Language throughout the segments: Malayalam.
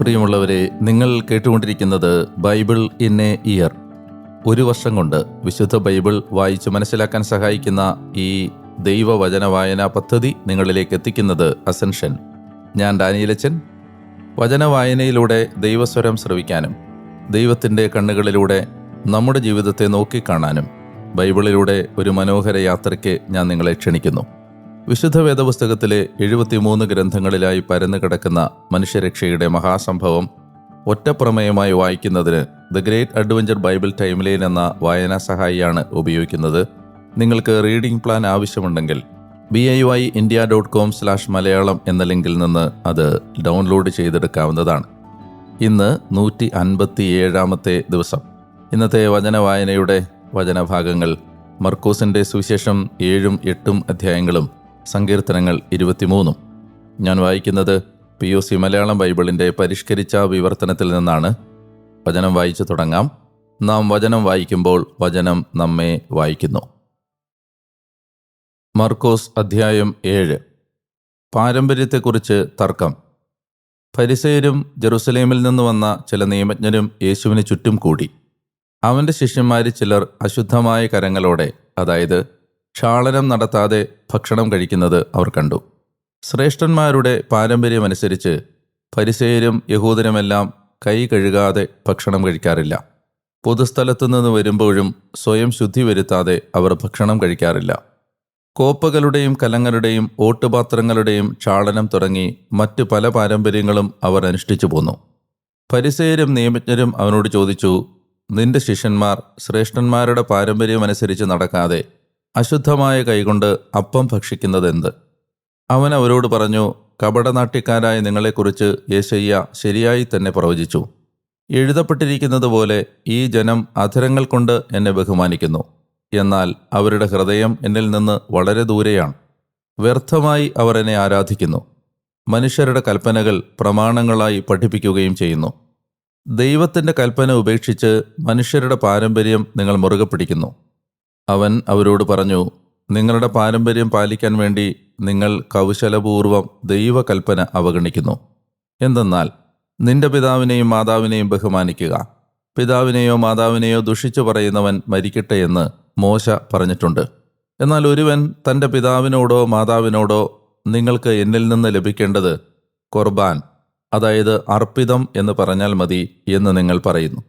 പ്രിയമുള്ളവരെ നിങ്ങൾ കേട്ടുകൊണ്ടിരിക്കുന്നത് ബൈബിൾ ഇൻ എ ഇയർ. ഒരു വർഷം കൊണ്ട് വിശുദ്ധ ബൈബിൾ വായിച്ച് മനസ്സിലാക്കാൻ സഹായിക്കുന്ന ഈ ദൈവവചന വായനാ പദ്ധതി നിങ്ങളിലേക്ക് എത്തിക്കുന്നത് അസൻഷൻ. ഞാൻ ഡാനിയലച്ചൻ വചന വായനയിലൂടെ ദൈവസ്വരം ശ്രവിക്കാനും ദൈവത്തിന്റെ കണ്ണുകളിലൂടെ നമ്മുടെ ജീവിതത്തെ നോക്കിക്കാണാനും ബൈബിളിലൂടെ ഒരു മനോഹര യാത്രയ്ക്ക് ഞാൻ നിങ്ങളെ ക്ഷണിക്കുന്നു. വിശുദ്ധ വേദപുസ്തകത്തിലെ എഴുപത്തിമൂന്ന് ഗ്രന്ഥങ്ങളിലായി പരന്നു കിടക്കുന്ന മനുഷ്യരക്ഷയുടെ മഹാസംഭവം ഒറ്റപ്രമേയമായി വായിക്കുന്നതിന് the great adventure Bible timeline എന്ന വായനാ സഹായിയാണ് ഉപയോഗിക്കുന്നത്. നിങ്ങൾക്ക് റീഡിംഗ് പ്ലാൻ ആവശ്യമുണ്ടെങ്കിൽ B I Y India dot com slash Malayalam എന്ന ലിങ്കിൽ നിന്ന് അത് ഡൗൺലോഡ് ചെയ്തെടുക്കാവുന്നതാണ്. ഇന്ന് നൂറ്റി അൻപത്തി ഏഴാമത്തെ ദിവസം. ഇന്നത്തെ വചന വായനയുടെ വചനഭാഗങ്ങൾ മർക്കോസിന്റെ സുവിശേഷം ഏഴും എട്ടും അധ്യായങ്ങളും സങ്കീർത്തനങ്ങൾ ഇരുപത്തിമൂന്നും. ഞാൻ വായിക്കുന്നത് പി ഒ സി മലയാളം ബൈബിളിന്റെ പരിഷ്കരിച്ച വിവർത്തനത്തിൽ നിന്നാണ്. വചനം വായിച്ചു തുടങ്ങാം. നാം വചനം വായിക്കുമ്പോൾ വചനം നമ്മെ വായിക്കുന്നു. മർക്കോസ് അധ്യായം ഏഴ്. പാരമ്പര്യത്തെക്കുറിച്ച് തർക്കം. ഫരിസയരും ജെറുസലേമിൽ നിന്ന് വന്ന ചില നിയമജ്ഞരും യേശുവിന് ചുറ്റും കൂടി. അവന്റെ ശിഷ്യന്മാരിൽ ചിലർ അശുദ്ധമായ കരങ്ങളോടെ അതായത് ക്ഷാളനം നടത്താതെ ഭക്ഷണം കഴിക്കുന്നത് അവർ കണ്ടു. ശ്രേഷ്ഠന്മാരുടെ പാരമ്പര്യമനുസരിച്ച് പരിസേരും യഹൂദരുമെല്ലാം കൈ കഴുകാതെ ഭക്ഷണം കഴിക്കാറില്ല. പൊതുസ്ഥലത്തു നിന്ന് വരുമ്പോഴും സ്വയം ശുദ്ധി വരുത്താതെ അവർ ഭക്ഷണം കഴിക്കാറില്ല. കോപ്പകളുടെയും കലങ്ങളുടെയും ഓട്ടുപാത്രങ്ങളുടെയും ചാളനം തുടങ്ങി മറ്റു പല പാരമ്പര്യങ്ങളും അവർ അനുഷ്ഠിച്ചു പോന്നു. പരിസേരും നിയമജ്ഞരും അവനോട് ചോദിച്ചു നിന്റെ ശിഷ്യന്മാർ ശ്രേഷ്ഠന്മാരുടെ പാരമ്പര്യമനുസരിച്ച് നടക്കാതെ അശുദ്ധമായ കൈകൊണ്ട് അപ്പം ഭക്ഷിക്കുന്നതെന്ത്? അവൻ അവരോട് പറഞ്ഞു കപടനാട്യക്കാരായ നിങ്ങളെക്കുറിച്ച് യേശയ്യ ശരിയായി തന്നെ പ്രവചിച്ചു. എഴുതപ്പെട്ടിരിക്കുന്നത് പോലെ ഈ ജനം അധരങ്ങൾ കൊണ്ട് എന്നെ ബഹുമാനിക്കുന്നു. എന്നാൽ അവരുടെ ഹൃദയം എന്നിൽ നിന്ന് വളരെ ദൂരെയാണ്. വ്യർത്ഥമായി അവർ എന്നെ ആരാധിക്കുന്നു. മനുഷ്യരുടെ കൽപ്പനകൾ പ്രമാണങ്ങളായി പഠിപ്പിക്കുകയും ചെയ്യുന്നു. ദൈവത്തിന്റെ കൽപ്പന ഉപേക്ഷിച്ച് മനുഷ്യരുടെ പാരമ്പര്യം നിങ്ങൾ മുറുകെ പിടിക്കുന്നു അവൻ അവരോട് പറഞ്ഞു നിങ്ങളുടെ പാരമ്പര്യം പാലിക്കാൻ വേണ്ടി നിങ്ങൾ കൗശലപൂർവം ദൈവകൽപ്പന അവഗണിക്കുന്നു. എന്തെന്നാൽ നിന്റെ പിതാവിനെയും മാതാവിനെയും ബഹുമാനിക്കുക. പിതാവിനെയോ മാതാവിനെയോ ദുഷിച്ചു പറയുന്നവൻ മരിക്കട്ടെ എന്ന് മോശ പറഞ്ഞിട്ടുണ്ട്. എന്നാൽ ഒരുവൻ തന്റെ പിതാവിനോടോ മാതാവിനോടോ നിങ്ങൾക്ക് എന്നിൽ നിന്ന് ലഭിക്കേണ്ടത് കുർബാൻ അതായത് അർപ്പിതം എന്ന് പറഞ്ഞാൽ മതി എന്ന് നിങ്ങൾ പറയുന്നു.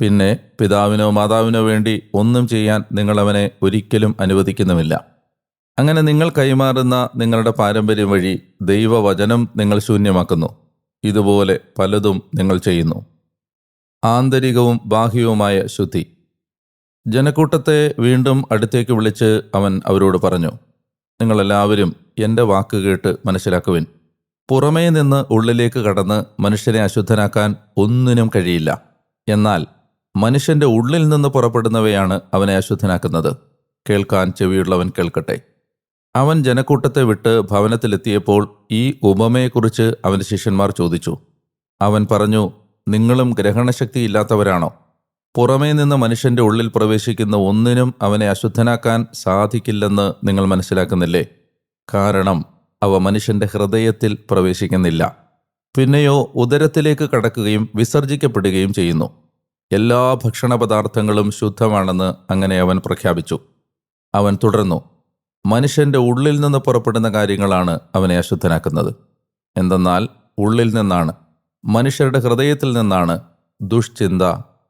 പിന്നെ പിതാവിനോ മാതാവിനോ വേണ്ടി ഒന്നും ചെയ്യാൻ നിങ്ങളവനെ ഒരിക്കലും അനുവദിക്കുന്നുമില്ല. അങ്ങനെ നിങ്ങൾ കൈമാറുന്ന നിങ്ങളുടെ പാരമ്പര്യം വഴി ദൈവവചനം നിങ്ങൾ ശൂന്യമാക്കുന്നു. ഇതുപോലെ പലതും നിങ്ങൾ ചെയ്യുന്നു. ആന്തരികവും ബാഹ്യവുമായ ശുദ്ധി. ജനക്കൂട്ടത്തെ വീണ്ടും അടുത്തേക്ക് വിളിച്ച് അവൻ അവരോട് പറഞ്ഞു നിങ്ങളെല്ലാവരും എന്റെ വാക്ക് കേട്ട് മനസ്സിലാക്കുവിൻ. പുറമേ നിന്ന് ഉള്ളിലേക്ക് കടന്ന് മനുഷ്യനെ അശുദ്ധനാക്കാൻ ഒന്നിനും കഴിയില്ല. എന്നാൽ മനുഷ്യന്റെ ഉള്ളിൽ നിന്ന് പുറപ്പെടുന്നവയാണ് അവനെ അശുദ്ധനാക്കുന്നത്. കേൾക്കാൻ ചെവിയുള്ളവൻ കേൾക്കട്ടെ. അവൻ ജനക്കൂട്ടത്തെ വിട്ട് ഭവനത്തിലെത്തിയപ്പോൾ ഈ ഉപമയെക്കുറിച്ച് അവന്റെ ശിഷ്യന്മാർ ചോദിച്ചു. അവൻ പറഞ്ഞു നിങ്ങളും ഗ്രഹണശക്തി ഇല്ലാത്തവരാണോ പുറമേ നിന്ന് മനുഷ്യന്റെ ഉള്ളിൽ പ്രവേശിക്കുന്ന ഒന്നിനും അവനെ അശുദ്ധനാക്കാൻ സാധിക്കില്ലെന്ന് നിങ്ങൾ മനസ്സിലാക്കുന്നില്ലേ? കാരണം അവ മനുഷ്യന്റെ ഹൃദയത്തിൽ പ്രവേശിക്കുന്നില്ല. പിന്നെയോ ഉദരത്തിലേക്ക് കടക്കുകയും വിസർജിക്കപ്പെടുകയും ചെയ്യുന്നു. എല്ലാ ഭക്ഷണ പദാർത്ഥങ്ങളും ശുദ്ധമാണെന്ന് അങ്ങനെ അവൻ പ്രഖ്യാപിച്ചു. അവൻ തുടർന്നു മനുഷ്യന്റെ ഉള്ളിൽ നിന്ന് പുറപ്പെടുന്ന കാര്യങ്ങളാണ് അവനെ അശുദ്ധനാക്കുന്നത്. എന്തെന്നാൽ ഉള്ളിൽ നിന്നാണ് മനുഷ്യരുടെ ഹൃദയത്തിൽ നിന്നാണ് ദുഷ്ചിന്ത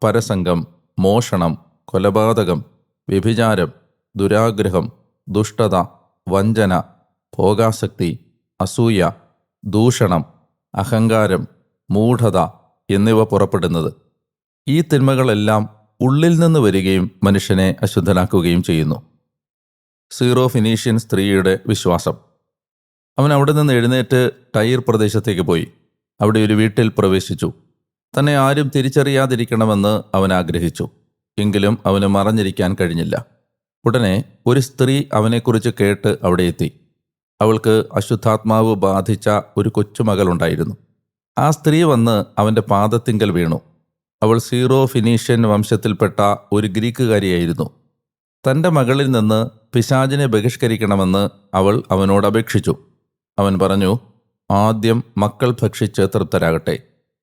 പരസംഗം മോഷണം കൊലപാതകം വ്യഭിചാരം ദുരാഗ്രഹം ദുഷ്ടത വഞ്ചന ഭോഗാസക്തി അസൂയ ദൂഷണം അഹങ്കാരം മൂഢത എന്നിവ പുറപ്പെടുന്നത്. ഈ തിന്മകളെല്ലാം ഉള്ളിൽ നിന്ന് വരികയും മനുഷ്യനെ അശുദ്ധനാക്കുകയും ചെയ്യുന്നു. സീറോ ഫിനീഷ്യൻ സ്ത്രീയുടെ വിശ്വാസം. അവൻ അവിടെ നിന്ന് എഴുന്നേറ്റ് ടൈർ പ്രദേശത്തേക്ക് പോയി. അവിടെ ഒരു വീട്ടിൽ പ്രവേശിച്ചു. തന്നെ ആരും തിരിച്ചറിയാതിരിക്കണമെന്ന് അവൻ ആഗ്രഹിച്ചു. എങ്കിലും അവന് മറഞ്ഞിരിക്കാൻ കഴിഞ്ഞില്ല. ഉടനെ ഒരു സ്ത്രീ അവനെക്കുറിച്ച് കേട്ട് അവിടെ എത്തി. അവൾക്ക് അശുദ്ധാത്മാവ് ബാധിച്ച ഒരു കൊച്ചുമകളുണ്ടായിരുന്നു. ആ സ്ത്രീ വന്ന് അവന്റെ പാദത്തിങ്കൽ വീണു. അവൾ സീറോ ഫിനീഷ്യൻ വംശത്തിൽപ്പെട്ട ഒരു ഗ്രീക്കുകാരിയായിരുന്നു. തന്റെ മകളിൽ നിന്ന് പിശാജിനെ ബഹിഷ്കരിക്കണമെന്ന് അവൾ അവനോട് അപേക്ഷിച്ചു. അവൻ പറഞ്ഞു ആദ്യം മക്കൾ ഭക്ഷിച്ച് തൃപ്തരാകട്ടെ.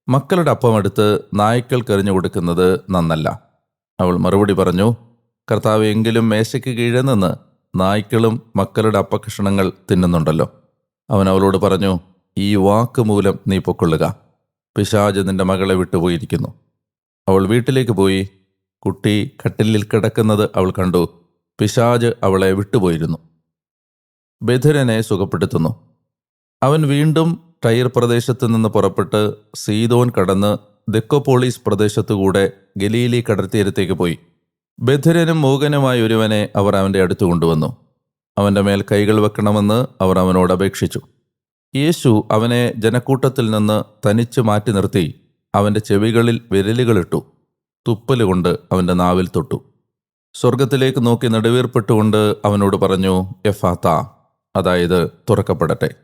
മക്കളുടെ അപ്പമെടുത്ത് നായ്ക്കൾക്കെറിഞ്ഞു കൊടുക്കുന്നത് നന്നല്ല. അവൾ മറുപടി പറഞ്ഞു കർത്താവ് എങ്കിലും മേശയ്ക്ക് കീഴെ നിന്ന് നായ്ക്കളും മക്കളുടെ അപ്പകഷണങ്ങൾ തിന്നുന്നുണ്ടല്ലോ. അവൻ അവളോട് പറഞ്ഞു ഈ വാക്ക് മൂലം നീ പൊക്കൊള്ളുക. പിശാജ് നിന്റെ മകളെ വിട്ടുപോയിരിക്കുന്നു. അവൾ വീട്ടിലേക്ക് പോയി. കുട്ടി കട്ടിലിൽ കിടക്കുന്നത് അവൾ കണ്ടു. പിശാജ് അവളെ വിട്ടുപോയിരുന്നു. ബധിരനെ സുഖപ്പെടുത്തുന്നു. അവൻ വീണ്ടും ടൈർ പ്രദേശത്ത് നിന്ന് പുറപ്പെട്ട് സീതോൻ കടന്ന് ദെക്കോപോളീസ് പ്രദേശത്തുകൂടെ ഗലീലി കടൽത്തീരത്തേക്ക് പോയി. ബധിരനും മൂകനുമായ ഒരുവനെ അവർ അവന്റെ അടുത്ത് കൊണ്ടുവന്നു. അവന്റെ മേൽ കൈകൾ വെക്കണമെന്ന് അവർ അവനോട് അപേക്ഷിച്ചു. യേശു അവനെ ജനക്കൂട്ടത്തിൽ നിന്ന് തനിച്ച് മാറ്റി നിർത്തി. അവന്റെ ചെവികളിൽ വിരലുകളിട്ടു. തുപ്പലുകൊണ്ട് അവന്റെ നാവിൽ തൊട്ടു. സ്വർഗത്തിലേക്ക് നോക്കി നെടുവീർപ്പെട്ടുകൊണ്ട് അവനോട് പറഞ്ഞു എഫാത്ത അതായത് തുറക്കപ്പെടട്ടെ.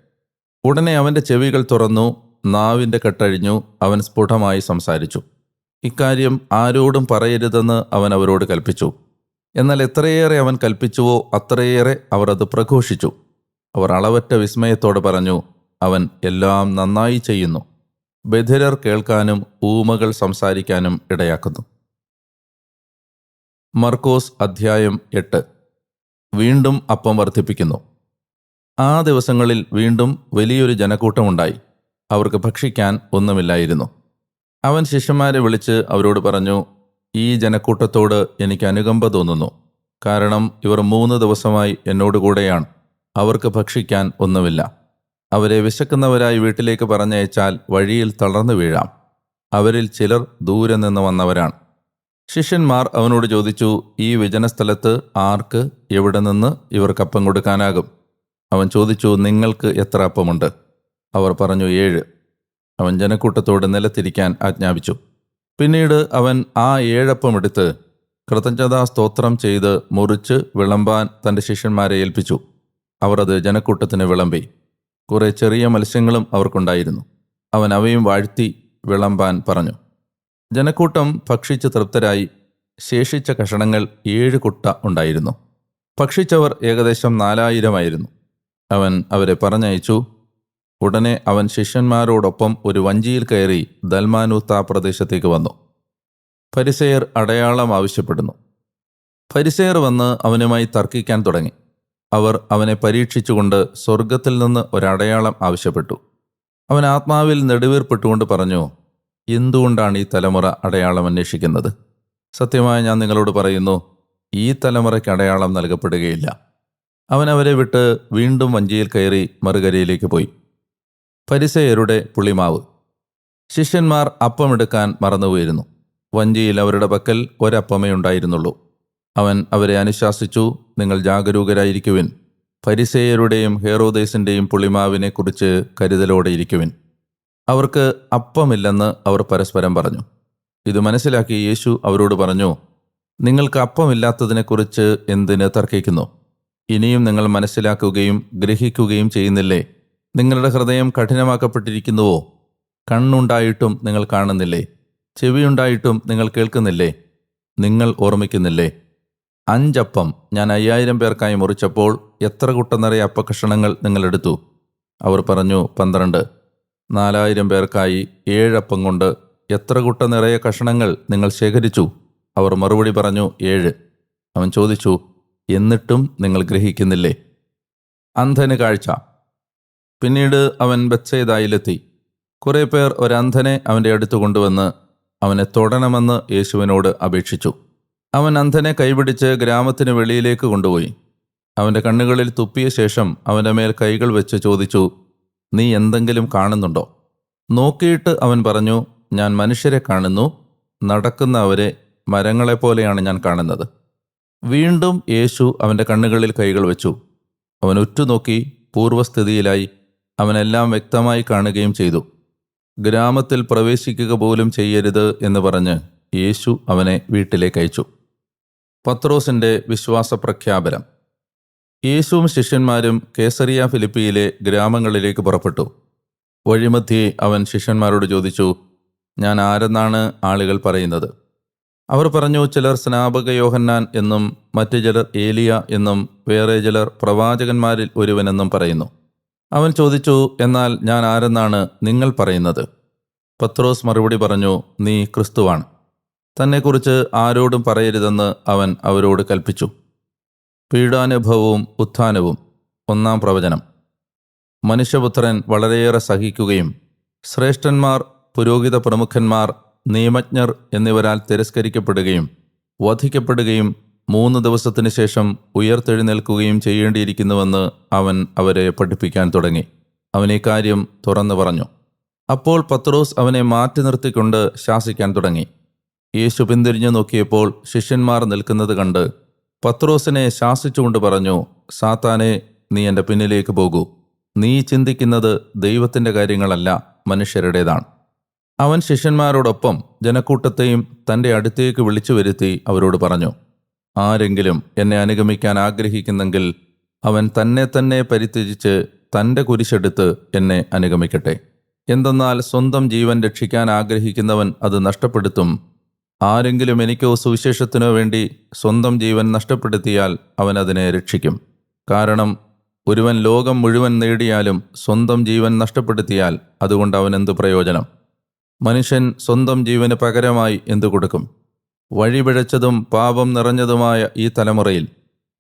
ഉടനെ അവന്റെ ചെവികൾ തുറന്നു നാവിന്റെ കെട്ടഴിഞ്ഞു അവൻ സ്ഫുടമായി സംസാരിച്ചു. ഇക്കാര്യം ആരോടും പറയരുതെന്ന് അവൻ അവരോട് കൽപ്പിച്ചു. എന്നാൽ എത്രയേറെ അവൻ കൽപ്പിച്ചുവോ അത്രയേറെ അവർ അത് പ്രഘോഷിച്ചു. അവർ അളവറ്റ വിസ്മയത്തോട് പറഞ്ഞു അവൻ എല്ലാം നന്നായി ചെയ്യുന്നു. ബധിരർ കേൾക്കാനും ഊമകൾ സംസാരിക്കാനും ഇടയാക്കുന്നു. മർക്കോസ് അധ്യായം എട്ട്. വീണ്ടും അപ്പം വർദ്ധിപ്പിക്കുന്നു. ആ ദിവസങ്ങളിൽ വീണ്ടും വലിയൊരു ജനക്കൂട്ടമുണ്ടായി. അവർക്ക് ഭക്ഷിക്കാൻ ഒന്നുമില്ലായിരുന്നു. അവൻ ശിഷ്യന്മാരെ വിളിച്ച് അവരോട് പറഞ്ഞു ഈ ജനക്കൂട്ടത്തോട് എനിക്ക് അനുകമ്പ തോന്നുന്നു. കാരണം ഇവർ മൂന്ന് ദിവസമായി എന്നോടുകൂടെയാണ്. അവർക്ക് ഭക്ഷിക്കാൻ ഒന്നുമില്ല. അവരെ വിശക്കുന്നവരായി വീട്ടിലേക്ക് പറഞ്ഞയച്ചാൽ വഴിയിൽ തളർന്നു വീഴാം. അവരിൽ ചിലർ ദൂരെ നിന്ന് വന്നവരാണ്. ശിഷ്യന്മാർ അവനോട് ചോദിച്ചു ഈ വിജനസ്ഥലത്ത് ആർക്ക് എവിടെ നിന്ന് ഇവർക്കപ്പം കൊടുക്കാനാകും? അവൻ ചോദിച്ചു നിങ്ങൾക്ക് എത്ര അപ്പമുണ്ട്? അവർ പറഞ്ഞു ഏഴ്. അവൻ ജനക്കൂട്ടത്തോട് നിലത്തിരിക്കാൻ ആജ്ഞാപിച്ചു. പിന്നീട് അവൻ ആ ഏഴപ്പം എടുത്ത് കൃതജ്ഞതാ സ്തോത്രം ചെയ്ത് മുറിച്ച് വിളമ്പാൻ തന്റെ ശിഷ്യന്മാരെ ഏൽപ്പിച്ചു. അവർ അത് ജനക്കൂട്ടത്തിന് വിളമ്പി. കുറെ ചെറിയ മത്സ്യങ്ങളും അവർക്കുണ്ടായിരുന്നു. അവൻ അവയും വാഴ്ത്തി വിളമ്പാൻ പറഞ്ഞു. ജനക്കൂട്ടം ഭക്ഷിച്ച് തൃപ്തരായി ശേഷിച്ച കഷണങ്ങൾ ഏഴ് കുട്ട ഉണ്ടായിരുന്നു. ഭക്ഷിച്ചവർ ഏകദേശം നാലായിരമായിരുന്നു അവൻ അവരെ പറഞ്ഞയച്ചു. ഉടനെ അവൻ ശിഷ്യന്മാരോടൊപ്പം ഒരു വഞ്ചിയിൽ കയറി ദൽമാനൂത്ത പ്രദേശത്തേക്ക് വന്നു. ഫരിസെയർ അടയാളം ആവശ്യപ്പെടുന്നു. ഫരിസെയർ വന്ന് അവനുമായി തർക്കിക്കാൻ തുടങ്ങി. അവർ അവനെ പരീക്ഷിച്ചുകൊണ്ട് സ്വർഗത്തിൽ നിന്ന് ഒരടയാളം ആവശ്യപ്പെട്ടു. അവൻ ആത്മാവിൽ നെടുവീർപ്പെട്ടുകൊണ്ട് പറഞ്ഞു എന്തുകൊണ്ടാണ് ഈ തലമുറ അടയാളം അന്വേഷിക്കുന്നത്? സത്യമായി ഞാൻ നിങ്ങളോട് പറയുന്നു ഈ തലമുറയ്ക്ക് അടയാളം നൽകപ്പെടുകയില്ല. അവൻ അവരെ വിട്ട് വീണ്ടും വഞ്ചിയിൽ കയറി മറുകരയിലേക്ക് പോയി. പരിസയരുടെ പുളിമാവ്. ശിഷ്യന്മാർ അപ്പമെടുക്കാൻ മറന്നുപോയിരുന്നു. വഞ്ചിയിൽ അവരുടെ പക്കൽ ഒരപ്പമേ ഉണ്ടായിരുന്നുള്ളൂ. അവൻ അവരെ അനുശാസിച്ചു നിങ്ങൾ ജാഗരൂകരായിരിക്കുവിൻ. പരിസേയരുടെയും കുറിച്ച് കരുതലോടെ ഇരിക്കുവിൻ. അവർക്ക് അപ്പമില്ലെന്ന് അവർ പരസ്പരം പറഞ്ഞു. ഇത് മനസ്സിലാക്കി യേശു അവരോട് പറഞ്ഞു നിങ്ങൾക്ക് അപ്പമില്ലാത്തതിനെക്കുറിച്ച് എന്തിന് തർക്കിക്കുന്നു? ഇനിയും നിങ്ങൾ മനസ്സിലാക്കുകയും ഗ്രഹിക്കുകയും ചെയ്യുന്നില്ലേ? നിങ്ങളുടെ ഹൃദയം കഠിനമാക്കപ്പെട്ടിരിക്കുന്നുവോ? കണ്ണുണ്ടായിട്ടും നിങ്ങൾ കാണുന്നില്ലേ? ചെവിയുണ്ടായിട്ടും നിങ്ങൾ കേൾക്കുന്നില്ലേ? നിങ്ങൾ ഓർമ്മിക്കുന്നില്ലേ? അഞ്ചപ്പം ഞാൻ അയ്യായിരം പേർക്കായി മുറിച്ചപ്പോൾ എത്ര കുട്ട നിറയെ നിങ്ങൾ എടുത്തു അവർ പറഞ്ഞു പന്ത്രണ്ട്. നാലായിരം പേർക്കായി ഏഴപ്പം കൊണ്ട് എത്ര കുട്ട നിറയെ കഷണങ്ങൾ നിങ്ങൾ ശേഖരിച്ചു? അവർ മറുപടി പറഞ്ഞു ഏഴ്. അവൻ ചോദിച്ചു എന്നിട്ടും നിങ്ങൾ ഗ്രഹിക്കുന്നില്ലേ? അന്ധന് കാഴ്ച. പിന്നീട് അവൻ ബത്സേതായിലെത്തി കുറേ പേർ ഒരന്ധനെ അവന്റെ അടുത്ത് കൊണ്ടുവന്ന് അവനെ തൊടണമെന്ന് യേശുവിനോട് അപേക്ഷിച്ചു. അവൻ അന്ധനെ കൈപിടിച്ച് ഗ്രാമത്തിന് വെളിയിലേക്ക് കൊണ്ടുപോയി. അവന്റെ കണ്ണുകളിൽ തുപ്പിയ ശേഷം അവന്റെ മേൽ കൈകൾ വെച്ച് ചോദിച്ചു നീ എന്തെങ്കിലും കാണുന്നുണ്ടോ? നോക്കിയിട്ട് അവൻ പറഞ്ഞു ഞാൻ മനുഷ്യരെ കാണുന്നു നടക്കുന്ന അവരെ മരങ്ങളെപ്പോലെയാണ് ഞാൻ കാണുന്നത്. വീണ്ടും യേശു അവന്റെ കണ്ണുകളിൽ കൈകൾ വെച്ചു. അവൻ ഉറ്റുനോക്കി പൂർവസ്ഥിതിയിലായി അവനെല്ലാം വ്യക്തമായി കാണുകയും ചെയ്തു. ഗ്രാമത്തിൽ പ്രവേശിക്കുക പോലും ചെയ്യരുത് എന്ന് പറഞ്ഞ് യേശു അവനെ വീട്ടിലേക്ക് അയച്ചു. പത്രോസിന്റെ വിശ്വാസ പ്രഖ്യാപനം യേശുവും ശിഷ്യന്മാരും കേസറിയ ഫിലിപ്പിയിലെ ഗ്രാമങ്ങളിലേക്ക് പുറപ്പെട്ടു. വഴിമധ്യേ അവൻ ശിഷ്യന്മാരോട് ചോദിച്ചു ഞാൻ ആരെന്നാണ് ആളുകൾ പറയുന്നത്? അവർ പറഞ്ഞു ചിലർ സ്നാപക യോഹന്നാൻ എന്നും മറ്റു ചിലർ ഏലിയ എന്നും വേറെ ചിലർ പ്രവാചകന്മാരിൽ ഒരുവനെന്നും പറയുന്നു. അവൻ ചോദിച്ചു എന്നാൽ ഞാൻ ആരെന്നാണ് നിങ്ങൾ പറയുന്നത്? പത്രോസ് മറുപടി പറഞ്ഞു നീ ക്രിസ്തുവാണ്. തന്നെക്കുറിച്ച് ആരോടും പറയരുതെന്ന് അവൻ അവരോട് കൽപ്പിച്ചു. പീഡാനുഭവവും ഉത്ഥാനവും. ഒന്നാം പ്രവചനം. മനുഷ്യപുത്രൻ വളരെയേറെ സഹിക്കുകയും ശ്രേഷ്ഠന്മാർ പുരോഹിത പ്രമുഖന്മാർ നിയമജ്ഞർ എന്നിവരാൽ തിരസ്കരിക്കപ്പെടുകയും വധിക്കപ്പെടുകയും മൂന്ന് ദിവസത്തിനു ശേഷം ഉയർത്തെഴുന്നേൽക്കുകയും ചെയ്യേണ്ടിയിരിക്കുന്നുവെന്ന് അവൻ അവരെ പഠിപ്പിക്കാൻ തുടങ്ങി. അവൻ കാര്യം തുറന്നു പറഞ്ഞു. അപ്പോൾ പത്രോസ് അവനെ മാറ്റി നിർത്തിക്കൊണ്ട് ശാസിക്കാൻ തുടങ്ങി. യേശു പിന്തിരിഞ്ഞു നോക്കിയപ്പോൾ ശിഷ്യന്മാർ നിൽക്കുന്നത് കണ്ട് പത്രോസിനെ ശാസിച്ചുകൊണ്ട് പറഞ്ഞു സാത്താനെ നീ എന്റെ പിന്നിലേക്ക് പോകൂ. നീ ചിന്തിക്കുന്നത് ദൈവത്തിന്റെ കാര്യങ്ങളല്ല മനുഷ്യരുടേതാണ്. അവൻ ശിഷ്യന്മാരോടൊപ്പം ജനക്കൂട്ടത്തെയും തന്റെ അടുത്തേക്ക് വിളിച്ചു വരുത്തി അവരോട് പറഞ്ഞു ആരെങ്കിലും എന്നെ അനുഗമിക്കാൻ ആഗ്രഹിക്കുന്നെങ്കിൽ അവൻ തന്നെ തന്നെ പരിത്യജിച്ച് തന്റെ കുരിശെടുത്ത് എന്നെ അനുഗമിക്കട്ടെ. എന്തെന്നാൽ സ്വന്തം ജീവൻ രക്ഷിക്കാൻ ആഗ്രഹിക്കുന്നവൻ അത് നഷ്ടപ്പെടുത്തും ആരെങ്കിലും എനിക്കോ സുവിശേഷത്തിനോ വേണ്ടി സ്വന്തം ജീവൻ നഷ്ടപ്പെടുത്തിയാൽ അവൻ അതിനെ രക്ഷിക്കും. കാരണം ഒരുവൻ ലോകം മുഴുവൻ നേടിയാലും സ്വന്തം ജീവൻ നഷ്ടപ്പെടുത്തിയാൽ അതുകൊണ്ട് അവൻ എന്ത് പ്രയോജനം? മനുഷ്യൻ സ്വന്തം ജീവന് പകരമായി എന്തു കൊടുക്കും? വഴിപിഴച്ചതും പാപം നിറഞ്ഞതുമായ ഈ തലമുറയിൽ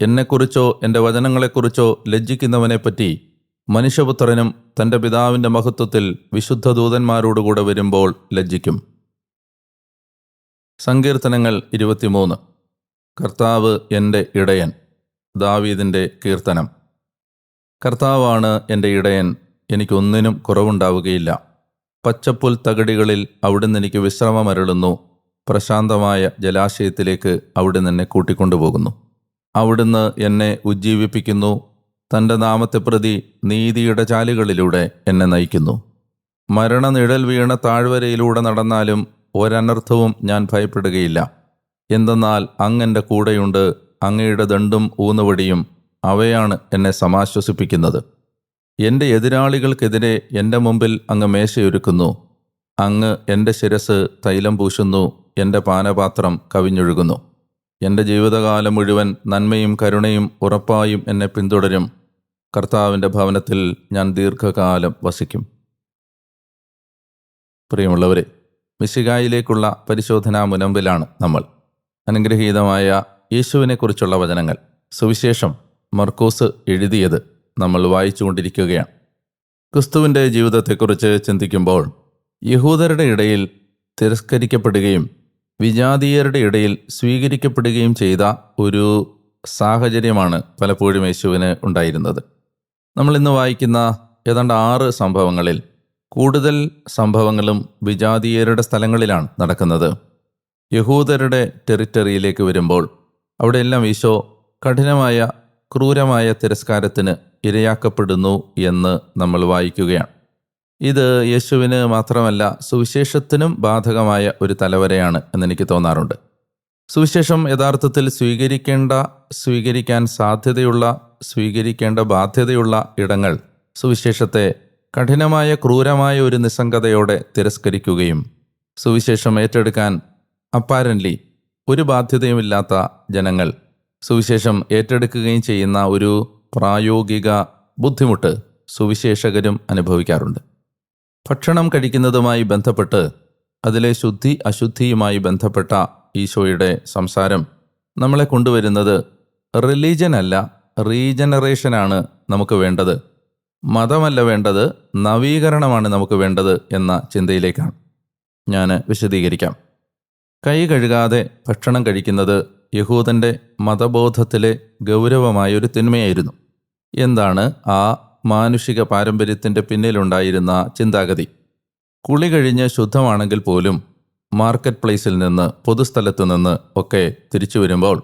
എന്നെക്കുറിച്ചോ എന്റെ വചനങ്ങളെക്കുറിച്ചോ ലജ്ജിക്കുന്നവനെപ്പറ്റി മനുഷ്യപുത്രനും തന്റെ പിതാവിന്റെ മഹത്വത്തിൽ വിശുദ്ധ ദൂതന്മാരോടുകൂടെ വരുമ്പോൾ ലജ്ജിക്കും. സങ്കീർത്തനങ്ങൾ ഇരുപത്തിമൂന്ന്. കർത്താവ് എന്റെ ഇടയൻ ദാവീദിന്റെ കീർത്തനം. കർത്താവാണ് എന്റെ ഇടയൻ എനിക്കൊന്നിനും കുറവുണ്ടാവുകയില്ല. പച്ചപ്പുൽ തകടികളിൽ അവിടുന്ന് എനിക്ക് വിശ്രമമരുളുന്നു പ്രശാന്തമായ ജലാശയത്തിലേക്ക് അവിടുന്ന് എന്നെ കൂട്ടിക്കൊണ്ടുപോകുന്നു. അവിടുന്ന് എന്നെ ഉജ്ജീവിപ്പിക്കുന്നു. തന്റെ നാമത്തെ പ്രതി നീതിയുടെ ചാലുകളിലൂടെ എന്നെ നയിക്കുന്നു. മരണനിഴൽ വീണ താഴ്വരയിലൂടെ നടന്നാലും ഒരനർത്ഥവും ഞാൻ ഭയപ്പെടുകയില്ല. എന്തെന്നാൽ അങ്ങന്റെ കൂടെയുണ്ട് അങ്ങയുടെ ദണ്ടും ഊന്നുവടിയും അവയാണ് എന്നെ സമാശ്വസിപ്പിക്കുന്നത്. എന്റെ എതിരാളികൾക്കെതിരെ എന്റെ മുമ്പിൽ അങ്ങ് മേശയൊരുക്കുന്നു. അങ്ങ് എന്റെ ശിരസ് തൈലം പൂശുന്നു എന്റെ പാനപാത്രം കവിഞ്ഞൊഴുകുന്നു. എന്റെ ജീവിതകാലം മുഴുവൻ നന്മയും കരുണയും ഉറപ്പായും എന്നെ പിന്തുടരും. കർത്താവിന്റെ ഭവനത്തിൽ ഞാൻ ദീർഘകാലം വസിക്കും. പ്രിയമുള്ളവരെ മിശികായിലേക്കുള്ള പരിശോധനാ മുനമ്പിലാണ് നമ്മൾ. അനുഗ്രഹീതമായ യേശുവിനെക്കുറിച്ചുള്ള വചനങ്ങൾ. സുവിശേഷം മർക്കോസ് എഴുതിയത് നമ്മൾ വായിച്ചുകൊണ്ടിരിക്കുകയാണ്. ക്രിസ്തുവിന്റെ ജീവിതത്തെക്കുറിച്ച് ചിന്തിക്കുമ്പോൾ യഹൂദരുടെ ഇടയിൽ തിരസ്കരിക്കപ്പെടുകയും വിജാതീയരുടെ ഇടയിൽ സ്വീകരിക്കപ്പെടുകയും ചെയ്ത ഒരു സാഹചര്യമാണ് പലപ്പോഴും യേശുവിന് ഉണ്ടായിരുന്നത്. നമ്മൾ ഇന്ന് വായിക്കുന്ന ഏതാണ്ട് ആറ് സംഭവങ്ങളിൽ കൂടുതൽ സംഭവങ്ങളും വിജാതീയരുടെ സ്ഥലങ്ങളിലാണ് നടക്കുന്നത്. യഹൂദരുടെ ടെറിറ്ററിയിലേക്ക് വരുമ്പോൾ അവിടെയെല്ലാം ഈശോ കഠിനമായ ക്രൂരമായ തിരസ്കാരത്തിന് ഇരയാക്കപ്പെടുന്നു എന്ന് നമ്മൾ വായിക്കുകയാണ്. ഇത് യേശുവിന് മാത്രമല്ല സുവിശേഷത്തിനും ബാധകമായ ഒരു തലവരെയാണ് എന്നെനിക്ക് തോന്നാറുണ്ട്. സുവിശേഷം യഥാർത്ഥത്തിൽ സ്വീകരിക്കേണ്ട സ്വീകരിക്കാൻ സാധ്യതയുള്ള സ്വീകരിക്കേണ്ട ബാധ്യതയുള്ള ഇടങ്ങൾ സുവിശേഷത്തെ കഠിനമായ ക്രൂരമായ ഒരു നിസ്സംഗതയോടെ തിരസ്കരിക്കുകയും സുവിശേഷം ഏറ്റെടുക്കാൻ അപ്പാരൻലി ഒരു ബാധ്യതയുമില്ലാത്ത ജനങ്ങൾ സുവിശേഷം ഏറ്റെടുക്കുകയും ചെയ്യുന്ന ഒരു പ്രായോഗിക ബുദ്ധിമുട്ട് സുവിശേഷകരും അനുഭവിക്കാറുണ്ട്. ഭക്ഷണം കഴിക്കുന്നതുമായി ബന്ധപ്പെട്ട് അതിലെ ശുദ്ധി അശുദ്ധിയുമായി ബന്ധപ്പെട്ട ഈശോയുടെ സംസാരം നമ്മളെ കൊണ്ടുവരുന്നത് റിലീജൻ അല്ല റീജനറേഷനാണ് നമുക്ക് വേണ്ടത്. മതമല്ല വേണ്ടത് നവീകരണമാണ് നമുക്ക് വേണ്ടത് എന്ന ചിന്തയിലേക്കാണ്. ഞാൻ വിശദീകരിക്കാം. കൈ കഴുകാതെ ഭക്ഷണം കഴിക്കുന്നത് യഹൂദന്റെ മതബോധത്തിലെ ഗൗരവമായ ഒരു തിന്മയായിരുന്നു. എന്താണ് ആ മാനുഷിക പാരമ്പര്യത്തിന്റെ പിന്നിലുണ്ടായിരുന്ന ചിന്താഗതി? കുളി കഴിഞ്ഞ് ശുദ്ധമാണെങ്കിൽ പോലും മാർക്കറ്റ് പ്ലേസിൽ നിന്ന് പൊതുസ്ഥലത്ത് നിന്ന് ഒക്കെ തിരിച്ചു വരുമ്പോൾ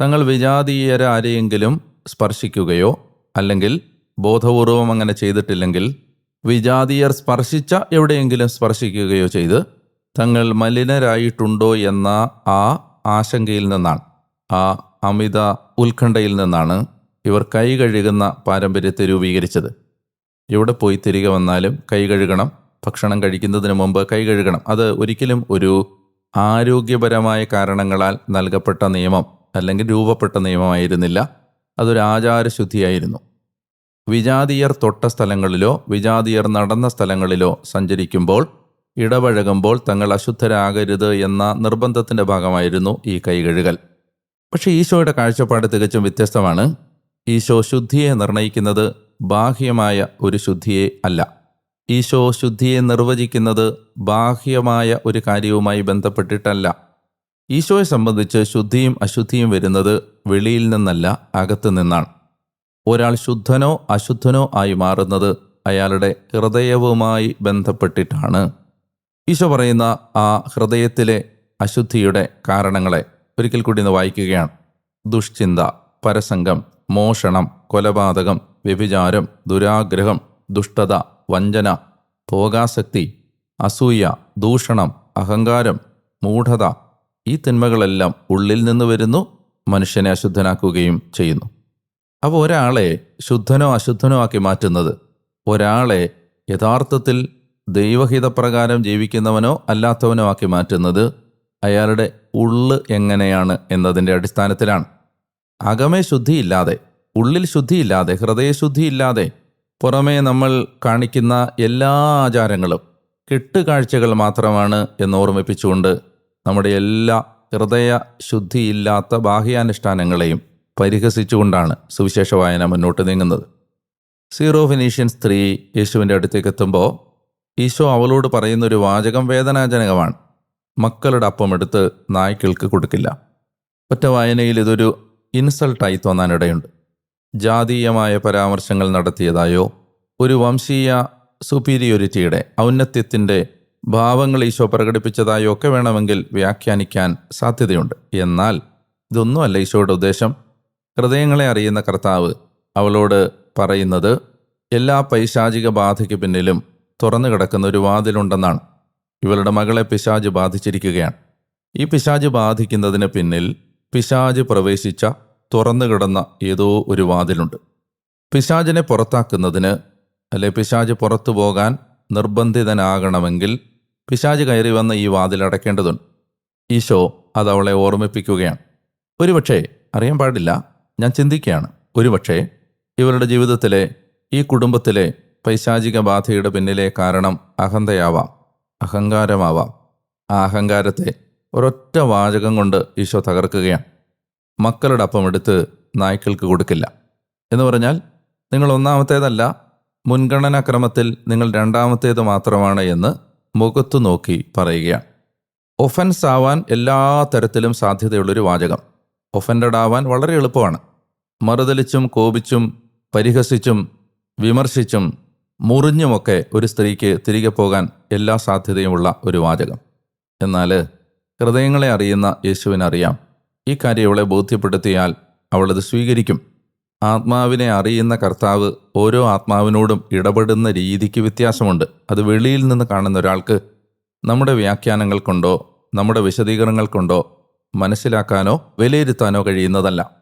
തങ്ങൾ വിജാതീയരാരെയെങ്കിലും സ്പർശിക്കുകയോ അല്ലെങ്കിൽ ബോധപൂർവം അങ്ങനെ ചെയ്തിട്ടില്ലെങ്കിൽ വിജാതീയർ സ്പർശിച്ച എവിടെയെങ്കിലും സ്പർശിക്കുകയോ ചെയ്ത് തങ്ങൾ മലിനരായിട്ടുണ്ടോ എന്ന ആ ആശങ്കയിൽ നിന്നാണ് ആ അമിത ഉത്കണ്ഠയിൽ നിന്നാണ് ഇവർ കൈ കഴുകുന്ന പാരമ്പര്യത്തെ രൂപീകരിച്ചത്. എവിടെ പോയി തിരികെ വന്നാലും കൈ കഴുകണം ഭക്ഷണം കഴിക്കുന്നതിന് മുമ്പ് കൈ കഴുകണം. അത് ഒരിക്കലും ഒരു ആരോഗ്യപരമായ കാരണങ്ങളാൽ നൽകപ്പെട്ട നിയമം അല്ലെങ്കിൽ രൂപപ്പെട്ട നിയമമായിരുന്നില്ല. അതൊരു ആചാരശുദ്ധിയായിരുന്നു. വിജാതീയർ തൊട്ട സ്ഥലങ്ങളിലോ വിജാതീയർ നടന്ന സ്ഥലങ്ങളിലോ സഞ്ചരിക്കുമ്പോൾ ഇടപഴകുമ്പോൾ തങ്ങൾ അശുദ്ധരാകരുത് എന്ന നിർബന്ധത്തിന്റെ ഭാഗമായിരുന്നു ഈ കൈകഴുകൽ. പക്ഷേ ഈശോയുടെ കാഴ്ചപ്പാട് തികച്ചും വ്യത്യസ്തമാണ്. ഈശോ ശുദ്ധിയെ നിർണയിക്കുന്നത് ബാഹ്യമായ ഒരു ശുദ്ധിയെ അല്ല. ഈശോ ശുദ്ധിയെ നിർവചിക്കുന്നത് ബാഹ്യമായ ഒരു കാര്യവുമായി ബന്ധപ്പെട്ടിട്ടല്ല. ഈശോയെ സംബന്ധിച്ച് ശുദ്ധിയും അശുദ്ധിയും വരുന്നത് വെളിയിൽ നിന്നല്ല അകത്തു നിന്നാണ്. ഒരാൾ ശുദ്ധനോ അശുദ്ധനോ ആയി മാറുന്നത് അയാളുടെ ഹൃദയവുമായി ബന്ധപ്പെട്ടിട്ടാണ്. ഈശോ പറയുന്ന ആ ഹൃദയത്തിലെ അശുദ്ധിയുടെ കാരണങ്ങളെ ഒരിക്കൽ കൂടി ഇന്ന് വായിക്കുകയാണ്. ദുഷ്ചിന്ത പരസംഗം മോഷണം കൊലപാതകം വ്യഭിചാരം ദുരാഗ്രഹം ദുഷ്ടത വഞ്ചന ഭോഗാസക്തി അസൂയ ദൂഷണം അഹങ്കാരം മൂഢത ഈ തിന്മകളെല്ലാം ഉള്ളിൽ നിന്ന് വരുന്നു മനുഷ്യനെ അശുദ്ധനാക്കുകയും ചെയ്യുന്നു. അപ്പോൾ ഒരാളെ ശുദ്ധനോ അശുദ്ധനോ ആക്കി മാറ്റുന്നത്. ഒരാളെ യഥാർത്ഥത്തിൽ ദൈവഹിതപ്രകാരം ജീവിക്കുന്നവനോ അല്ലാത്തവനോ ആക്കി മാറ്റുന്നത് അയാളുടെ ഉള്ള് എങ്ങനെയാണ് എന്നതിന്റെ അടിസ്ഥാനത്തിലാണ്. അകമേ ശുദ്ധിയില്ലാതെ ഉള്ളിൽ ശുദ്ധിയില്ലാതെ ഹൃദയശുദ്ധിയില്ലാതെ പുറമേ നമ്മൾ കാണിക്കുന്ന എല്ലാ ആചാരങ്ങളും കെട്ടുകാഴ്ചകൾ മാത്രമാണ് എന്ന് ഓർമ്മിപ്പിച്ചുകൊണ്ട് നമ്മുടെ എല്ലാ ഹൃദയ ശുദ്ധിയില്ലാത്ത ബാഹ്യാനുഷ്ഠാനങ്ങളെയും പരിഹസിച്ചുകൊണ്ടാണ് സുവിശേഷ വായന മുന്നോട്ട് നീങ്ങുന്നത്. സീറോ ഫിനീഷ്യൻ സ്ത്രീ യേശുവിന്റെ അടുത്തേക്ക് എത്തുമ്പോൾ ഈശോ അവളോട് പറയുന്ന ഒരു വാചകം വേദനാജനകമാണ്. മക്കളുടെ അപ്പം എടുത്ത് നായ്ക്കൾക്ക് കൊടുക്കില്ല. ഒറ്റ വായനയിൽ ഇതൊരു ഇൻസൾട്ടായി തോന്നാനിടയുണ്ട്. ജാതീയമായ പരാമർശങ്ങൾ നടത്തിയതായോ ഒരു വംശീയ സുപ്പീരിയോരിറ്റിയുടെ ഔന്നത്യത്തിന്റെ ഭാവങ്ങൾ ഈശോ പ്രകടിപ്പിച്ചതായോ ഒക്കെ വേണമെങ്കിൽ വ്യാഖ്യാനിക്കാൻ സാധ്യതയുണ്ട്. എന്നാൽ ഇതൊന്നുമല്ല ഈശോയുടെ ഉദ്ദേശം. ഹൃദയങ്ങളെ അറിയുന്ന കർത്താവ് അവളോട് പറയുന്നത് എല്ലാ പൈശാചിക ബാധയ്ക്ക് പിന്നിലും തുറന്നു കിടക്കുന്ന ഒരു വാതിലുണ്ടെന്നാണ്. ഇവളുടെ മകളെ പിശാജ് ബാധിച്ചിരിക്കുകയാണ്. ഈ പിശാജ് ബാധിക്കുന്നതിന് പിന്നിൽ പിശാജ് പ്രവേശിച്ച തുറന്നു കിടന്ന ഏതോ ഒരു വാതിലുണ്ട്. പിശാജിനെ പുറത്താക്കുന്നതിന് അല്ലെ പിശാജ് പുറത്തു പോകാൻ നിർബന്ധിതനാകണമെങ്കിൽ പിശാജ് കയറി വന്ന ഈ വാതിൽ അടയ്ക്കേണ്ടതുണ്ട്. ഈശോ അത് അവളെ ഓർമ്മിപ്പിക്കുകയാണ്. ഒരുപക്ഷേ അറിയാൻ പാടില്ല ഞാൻ ചിന്തിക്കുകയാണ്. ഒരുപക്ഷെ ഇവരുടെ ജീവിതത്തിലെ ഈ കുടുംബത്തിലെ പൈശാചിക ബാധയുടെ പിന്നിലെ കാരണം അഹന്തയാവാം അഹങ്കാരമാവാം. ആ അഹങ്കാരത്തെ ഒരൊറ്റ വാചകം കൊണ്ട് ഈശോ തകർക്കുകയാണ്. മക്കളുടെ അപ്പം എടുത്ത് നായ്ക്കൾക്ക് കൊടുക്കില്ല. എന്ന് പറഞ്ഞാൽ നിങ്ങൾ ഒന്നാമത്തേതല്ല മുൻഗണനാക്രമത്തിൽ നിങ്ങൾ രണ്ടാമത്തേത് മാത്രമാണ് എന്ന് മുഖത്തു നോക്കി പറയുകയാണ്. ഒഫൻസ് ആവാൻ എല്ലാ തരത്തിലും സാധ്യതയുള്ളൊരു വാചകം. ഒഫൻഡഡ് ആവാൻ വളരെ എളുപ്പമാണ്. മറുതലിച്ചും കോപിച്ചും പരിഹസിച്ചും വിമർശിച്ചും മുറിഞ്ഞുമൊക്കെ ഒരു സ്ത്രീക്ക് തിരികെ പോകാൻ എല്ലാ സാധ്യതയുമുള്ള ഒരു വാചകം. എന്നാൽ ഹൃദയങ്ങളെ അറിയുന്ന യേശുവിനറിയാം ഈ കാര്യം അവളെ ബോധ്യപ്പെടുത്തിയാൽ അവളത് സ്വീകരിക്കും. ആത്മാവിനെ അറിയുന്ന കർത്താവ് ഓരോ ആത്മാവിനോടും ഇടപെടുന്ന രീതിക്ക് വ്യത്യാസമുണ്ട്. അത് വെളിയിൽ നിന്ന് കാണുന്ന ഒരാൾക്ക് നമ്മുടെ വ്യാഖ്യാനങ്ങൾ കൊണ്ടോ നമ്മുടെ വിശദീകരണങ്ങൾ കൊണ്ടോ മനസ്സിലാക്കാനോ വിലയിരുത്താനോ കഴിയുന്നതല്ല.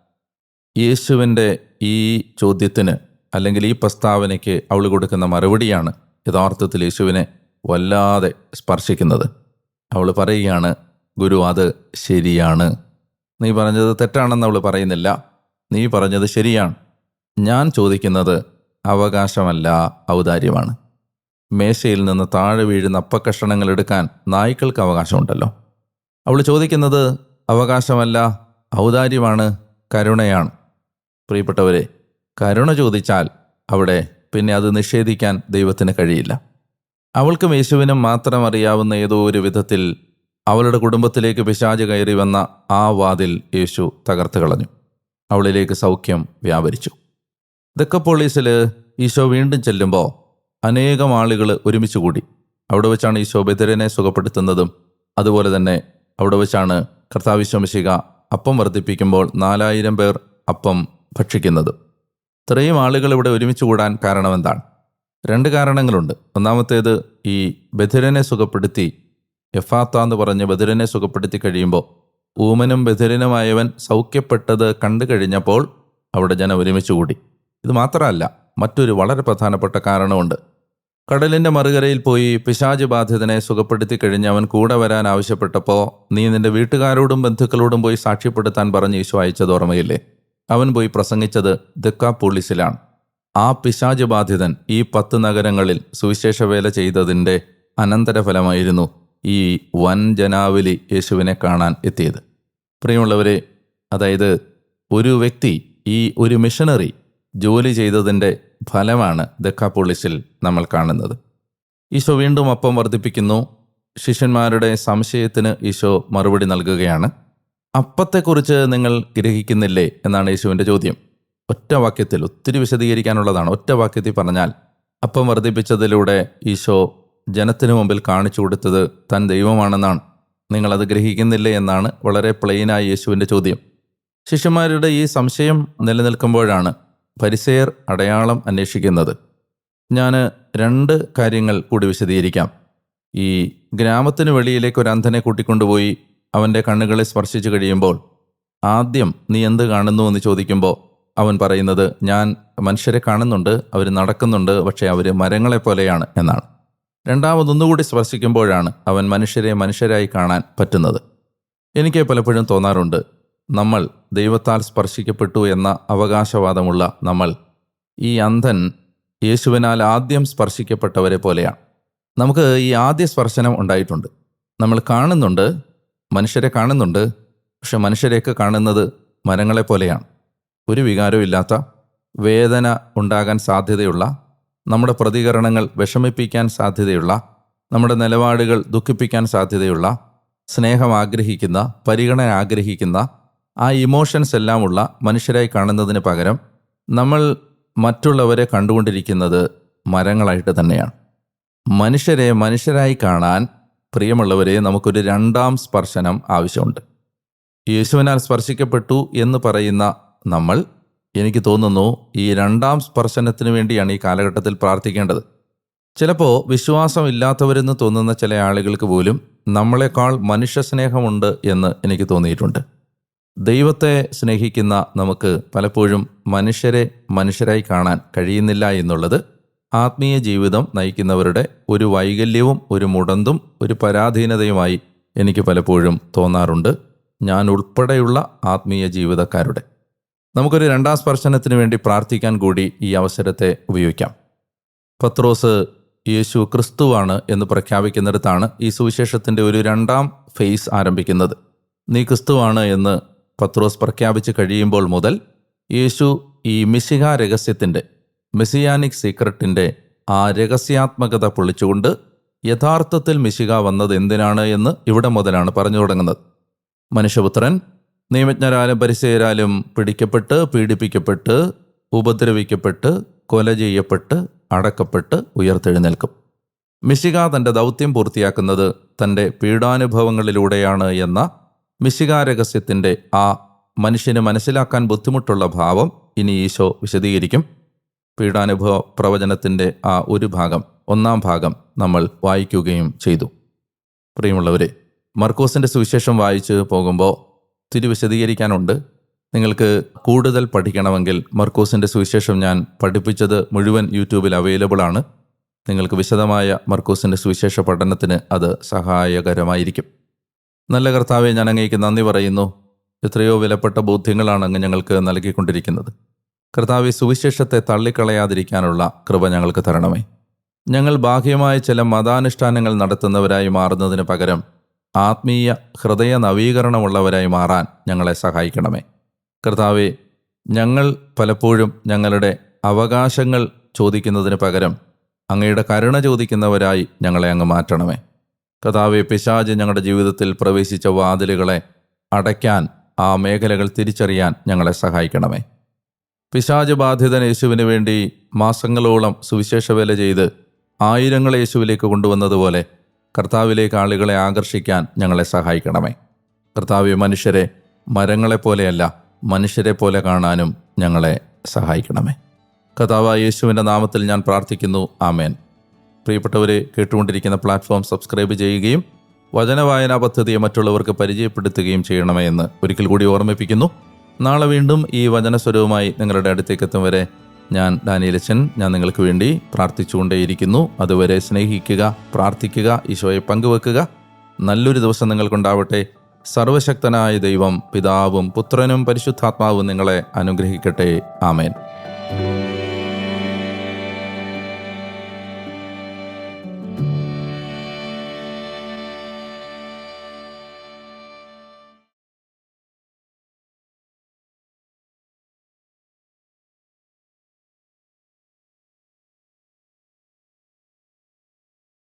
യേശുവിന്റെ ഈ ചോദ്യത്തിന് അല്ലെങ്കിൽ ഈ പ്രസ്താവനയ്ക്ക് അവൾ കൊടുക്കുന്ന മറുപടിയാണ് യഥാർത്ഥത്തിൽ യേശുവിനെ വല്ലാതെ സ്പർശിക്കുന്നത്. അവൾ പറയുകയാണ് ഗുരു അത് ശരിയാണ്. നീ പറഞ്ഞത് തെറ്റാണെന്ന് അവൾ പറയുന്നില്ല. നീ പറഞ്ഞത് ശരിയാണ്. ഞാൻ ചോദിക്കുന്നത് അവകാശമല്ല ഔദാര്യമാണ്. മേശയിൽ നിന്ന് താഴെ വീഴുന്ന അപ്പക്കഷണങ്ങൾ എടുക്കാൻ നായ്ക്കൾക്ക് അവകാശമുണ്ടല്ലോ. അവൾ ചോദിക്കുന്നത് അവകാശമല്ല ഔദാര്യമാണ് കരുണയാണ്. പ്രിയപ്പെട്ടവരെ കരുണ ചോദിച്ചാൽ അവിടെ പിന്നെ അത് നിഷേധിക്കാൻ ദൈവത്തിന് കഴിയില്ല. അവൾക്കും യേശുവിനും മാത്രം അറിയാവുന്ന ഏതോ ഒരു വിധത്തിൽ അവളുടെ കുടുംബത്തിലേക്ക് പിശാച് കയറി വന്ന ആ വാതിൽ യേശു തകർത്ത് കളഞ്ഞു. അവളിലേക്ക് സൗഖ്യം വ്യാപരിച്ചു. ദക്കപ്പോളീസിൽ ഈശോ വീണ്ടും ചെല്ലുമ്പോൾ അനേകം ആളുകൾ ഒരുമിച്ച് കൂടി. അവിടെ വെച്ചാണ് ഈശോ ബദിരനെ സുഖപ്പെടുത്തുന്നതും അതുപോലെ തന്നെ അവിടെ വെച്ചാണ് കർത്താവിശ്വമിശിക അപ്പം വർദ്ധിപ്പിക്കുമ്പോൾ നാലായിരം പേർ അപ്പം ഭക്ഷിക്കുന്നതും. ഇത്രയും ആളുകൾ ഇവിടെ ഒരുമിച്ച് കൂടാൻ കാരണം എന്താണ്? രണ്ട് കാരണങ്ങളുണ്ട്. ഒന്നാമത്തേത് ഈ ബധിരനെ സുഖപ്പെടുത്തി എഫാത്ത എന്ന് പറഞ്ഞ് ബധിരനെ സുഖപ്പെടുത്തി കഴിയുമ്പോൾ ഊമനും ബധിരനുമായവൻ സൗഖ്യപ്പെട്ടത് കണ്ടു കഴിഞ്ഞപ്പോൾ അവിടെ ജനം ഒരുമിച്ച് കൂടി. ഇത് മാത്രമല്ല മറ്റൊരു വളരെ പ്രധാനപ്പെട്ട കാരണമുണ്ട്. കടലിന്റെ മറുകരയിൽ പോയി പിശാജ് ബാധിതനെ സുഖപ്പെടുത്തി കഴിഞ്ഞ് അവൻ കൂടെ വരാൻ ആവശ്യപ്പെട്ടപ്പോൾ നീ നിന്റെ വീട്ടുകാരോടും ബന്ധുക്കളോടും പോയി സാക്ഷ്യപ്പെടുത്താൻ പറഞ്ഞ് ഈശോ അയച്ചത് ഓർമ്മയില്ലേ? അവൻ പോയി പ്രസംഗിച്ചത് ദക്കാപൂളിസിലാണ് ആ പിശാജ് ബാധിതൻ ഈ പത്ത് നഗരങ്ങളിൽ സുവിശേഷ വേല ചെയ്തതിന്റെ അനന്തരഫലമായിരുന്നു ഈ വൻ ജനാവലി യേശുവിനെ കാണാൻ എത്തിയത്. പ്രിയമുള്ളവരെ അതായത് ഒരു വ്യക്തി ഈ ഒരു മിഷണറി ജോലി ചെയ്തതിന്റെ ഫലമാണ് ദക്കാപ്പോളിസിൽ നമ്മൾ കാണുന്നത്. ഈശോ വീണ്ടും അപ്പം വർദ്ധിപ്പിക്കുന്നു. ശിഷ്യന്മാരുടെ സംശയത്തിന് ഈശോ മറുപടി നൽകുകയാണ്. അപ്പത്തെക്കുറിച്ച് നിങ്ങൾ ഗ്രഹിക്കുന്നില്ലേ എന്നാണ് യേശുവിന്റെ ചോദ്യം. ഒറ്റ വാക്യത്തിൽ ഒത്തിരി വിശദീകരിക്കാനുള്ളതാണ്. ഒറ്റ വാക്യത്തിൽ പറഞ്ഞാൽ അപ്പം വർദ്ധിപ്പിച്ചതിലൂടെ ഈശോ ജനത്തിനു മുമ്പിൽ കാണിച്ചു കൊടുത്തത് താൻ ദൈവമാണെന്നാണ്. നിങ്ങളത് ഗ്രഹിക്കുന്നില്ലേ എന്നാണ് വളരെ പ്ലെയിനായ യേശുവിന്റെ ചോദ്യം. ശിഷ്യന്മാരുടെ ഈ സംശയം നിലനിൽക്കുമ്പോഴാണ് പരിസയർ അടയാളം അന്വേഷിക്കുന്നത്. ഞാൻ രണ്ട് കാര്യങ്ങൾ കൂടി വിശദീകരിക്കാം. ഈ ഗ്രാമത്തിന് വെളിയിലേക്ക് ഒരു അന്ധനെ കൂട്ടിക്കൊണ്ടുപോയി അവന്റെ കണ്ണുകളെ സ്പർശിച്ചു കഴിയുമ്പോൾ ആദ്യം നീ എന്ത് കാണുന്നു? എന്ന് ചോദിക്കുമ്പോൾ അവൻ പറയുന്നത് ഞാൻ മനുഷ്യരെ കാണുന്നുണ്ട് അവർ നടക്കുന്നുണ്ട് പക്ഷേ അവർ മരങ്ങളെ പോലെയാണ് എന്നാണ്. രണ്ടാമതൊന്നുകൂടി സ്പർശിക്കുമ്പോഴാണ് അവൻ മനുഷ്യരെ മനുഷ്യരായി കാണാൻ പറ്റുന്നത്. എനിക്ക് പലപ്പോഴും തോന്നാറുണ്ട് നമ്മൾ ദൈവത്താൽ സ്പർശിക്കപ്പെട്ടു എന്ന അവകാശവാദമുള്ള നമ്മൾ ഈ അന്ധൻ യേശുവിനാൽ ആദ്യം സ്പർശിക്കപ്പെട്ടവരെ പോലെയാണ്. നമുക്ക് ഈ ആദ്യ സ്പർശനം ഉണ്ടായിട്ടുണ്ട്. നമ്മൾ കാണുന്നുണ്ട് മനുഷ്യരെ കാണുന്നുണ്ട് പക്ഷെ മനുഷ്യരെയൊക്കെ കാണുന്നത് മരങ്ങളെ പോലെയാണ്. ഒരു വികാരവും ഇല്ലാത്ത വേദന ഉണ്ടാകാൻ സാധ്യതയുള്ള നമ്മുടെ പ്രതികരണങ്ങൾ വിഷമിപ്പിക്കാൻ സാധ്യതയുള്ള നമ്മുടെ നിലപാടുകൾ ദുഃഖിപ്പിക്കാൻ സാധ്യതയുള്ള സ്നേഹം ആഗ്രഹിക്കുന്ന പരിഗണന ആഗ്രഹിക്കുന്ന ആ ഇമോഷൻസ് എല്ലാം ഉള്ള മനുഷ്യരായി കാണുന്നതിന് പകരം നമ്മൾ മറ്റുള്ളവരെ കണ്ടുകൊണ്ടിരിക്കുന്നത് മരങ്ങളായിട്ട് തന്നെയാണ്. മനുഷ്യരെ മനുഷ്യരായി കാണാൻ പ്രിയമുള്ളവരെ നമുക്കൊരു രണ്ടാം സ്പർശനം ആവശ്യമുണ്ട്. യേശുവിനാൽ സ്പർശിക്കപ്പെട്ടു എന്ന് പറയുന്ന നമ്മൾ എനിക്ക് തോന്നുന്നു ഈ രണ്ടാം സ്പർശനത്തിന് വേണ്ടിയാണ് ഈ കാലഘട്ടത്തിൽ പ്രാർത്ഥിക്കേണ്ടത്. ചിലപ്പോൾ വിശ്വാസമില്ലാത്തവരെന്ന് തോന്നുന്ന ചില ആളുകൾക്ക് പോലും നമ്മളെക്കാൾ മനുഷ്യ സ്നേഹമുണ്ട് എന്ന് എനിക്ക് തോന്നിയിട്ടുണ്ട്. ദൈവത്തെ സ്നേഹിക്കുന്ന നമുക്ക് പലപ്പോഴും മനുഷ്യരെ മനുഷ്യരായി കാണാൻ കഴിയുന്നില്ല എന്നുള്ളത് ആത്മീയ ജീവിതം നയിക്കുന്നവരുടെ ഒരു വൈകല്യവും ഒരു മുടന്തും ഒരു പരാധീനതയുമായി എനിക്ക് പലപ്പോഴും തോന്നാറുണ്ട് ഞാൻ ഉൾപ്പെടെയുള്ള ആത്മീയ ജീവിതക്കാരുടെ. നമുക്കൊരു രണ്ടാം സ്പർശനത്തിന് വേണ്ടി പ്രാർത്ഥിക്കാൻ കൂടി ഈ അവസരത്തെ ഉപയോഗിക്കാം. പത്രോസ് യേശു ക്രിസ്തുവാണ് എന്ന് പ്രഖ്യാപിക്കുന്നിടത്താണ് ഈ സുവിശേഷത്തിന്റെ ഒരു രണ്ടാം ഫേസ് ആരംഭിക്കുന്നത്. നീ ക്രിസ്തുവാണ് എന്ന് പത്രോസ് പ്രഖ്യാപിച്ച് കഴിയുമ്പോൾ മുതൽ യേശു ഈ മിശിഹാ രഹസ്യത്തിന്റെ മെസ്സിയാനിക് സീക്രട്ടിന്റെ ആ രഹസ്യാത്മകത പൊളിച്ചുകൊണ്ട് യഥാർത്ഥത്തിൽ മിശിക വന്നത് എന്തിനാണ് എന്ന് ഇവിടെ മുതലാണ് പറഞ്ഞു തുടങ്ങുന്നത്. മനുഷ്യപുത്രൻ നിയമജ്ഞരാലും പരിസയരാലും പിടിക്കപ്പെട്ട് പീഡിപ്പിക്കപ്പെട്ട് ഉപദ്രവിക്കപ്പെട്ട് കൊല ചെയ്യപ്പെട്ട് അടക്കപ്പെട്ട് ഉയർത്തെഴുന്നേൽക്കും. മിശിക തന്റെ ദൗത്യം പൂർത്തിയാക്കുന്നത് തന്റെ പീഡാനുഭവങ്ങളിലൂടെയാണ് എന്ന മിശിക രഹസ്യത്തിന്റെ ആ മനുഷ്യന് മനസ്സിലാക്കാൻ ബുദ്ധിമുട്ടുള്ള ഭാവം ഇനി ഈശോ വിശദീകരിക്കും. പീഡാനുഭവ പ്രവചനത്തിന്റെ ആ ഒരു ഭാഗം ഒന്നാം ഭാഗം നമ്മൾ വായിക്കുകയും ചെയ്തു. പ്രിയമുള്ളവരെ മർക്കോസിന്റെ സുവിശേഷം വായിച്ച് പോകുമ്പോൾ തിരി വിശദീകരിക്കാനുണ്ട് നിങ്ങൾക്ക് കൂടുതൽ പഠിക്കണമെങ്കിൽ മർക്കോസിന്റെ സുവിശേഷം ഞാൻ പഠിപ്പിച്ചത് മുഴുവൻ യൂട്യൂബിൽ അവൈലബിൾ ആണ്. നിങ്ങൾക്ക് വിശദമായ മർക്കോസിന്റെ സുവിശേഷ പഠനത്തിന് അത് സഹായകരമായിരിക്കും. നല്ല കർത്താവെ ഞാൻ അങ്ങേക്ക് നന്ദി പറയുന്നു. എത്രയോ വിലപ്പെട്ട ബോധ്യങ്ങളാണ് അങ്ങ് ഞങ്ങൾക്ക് നൽകിക്കൊണ്ടിരിക്കുന്നത്. കർത്താവെ സുവിശേഷത്തെ തള്ളിക്കളയാതിരിക്കാനുള്ള കൃപ ഞങ്ങൾക്ക് തരണമേ. ഞങ്ങൾ ബാഹ്യമായ ചില മതാനുഷ്ഠാനങ്ങൾ നടത്തുന്നവരായി മാറുന്നതിന് പകരം ആത്മീയ ഹൃദയ നവീകരണമുള്ളവരായി മാറാൻ ഞങ്ങളെ സഹായിക്കണമേ. കർത്താവെ ഞങ്ങൾ പലപ്പോഴും ഞങ്ങളുടെ അവകാശങ്ങൾ ചോദിക്കുന്നതിന് പകരം അങ്ങയുടെ കരുണ ചോദിക്കുന്നവരായി ഞങ്ങളെ അങ്ങ് മാറ്റണമേ. കഥാവെ പിശാജ് ഞങ്ങളുടെ ജീവിതത്തിൽ പ്രവേശിച്ച വാതിലുകളെ അടയ്ക്കാൻ ആ മേഖലകൾ തിരിച്ചറിയാൻ ഞങ്ങളെ സഹായിക്കണമേ. പിശാജ് ബാധിതൻ യേശുവിന് വേണ്ടി മാസങ്ങളോളം സുവിശേഷ വേല ചെയ്ത് ആയിരങ്ങളെ യേശുവിലേക്ക് കൊണ്ടുവന്നതുപോലെ കർത്താവിലേക്ക് ആളുകളെ ആകർഷിക്കാൻ ഞങ്ങളെ സഹായിക്കണമേ. കർത്താവ് മനുഷ്യരെ മരങ്ങളെപ്പോലെയല്ല മനുഷ്യരെ പോലെ കാണാനും ഞങ്ങളെ സഹായിക്കണമേ. കർത്താവ് യേശുവിന്റെ നാമത്തിൽ ഞാൻ പ്രാർത്ഥിക്കുന്നു. ആമേൻ. പ്രിയപ്പെട്ടവരെ കേട്ടുകൊണ്ടിരിക്കുന്ന പ്ലാറ്റ്ഫോം സബ്സ്ക്രൈബ് ചെയ്യുകയും വചനവായനാ പദ്ധതിയെ മറ്റുള്ളവർക്ക് പരിചയപ്പെടുത്തുകയും ചെയ്യണമേ എന്ന് ഒരിക്കൽ കൂടി ഓർമ്മിപ്പിക്കുന്നു. നാളെ വീണ്ടും ഈ വചനസ്വരവുമായി നിങ്ങളുടെ അടുത്തേക്ക് എത്തും വരെ ഞാൻ ഡാനിയലച്ചൻ ഞാൻ നിങ്ങൾക്ക് വേണ്ടി പ്രാർത്ഥിച്ചുകൊണ്ടേയിരിക്കുന്നു. അതുവരെ സ്നേഹിക്കുക പ്രാർത്ഥിക്കുക ഈശോയെ പങ്കുവെക്കുക. നല്ലൊരു ദിവസം നിങ്ങൾക്കുണ്ടാവട്ടെ. സർവശക്തനായ ദൈവം പിതാവും പുത്രനും പരിശുദ്ധാത്മാവും നിങ്ങളെ അനുഗ്രഹിക്കട്ടെ. ആമേൻ.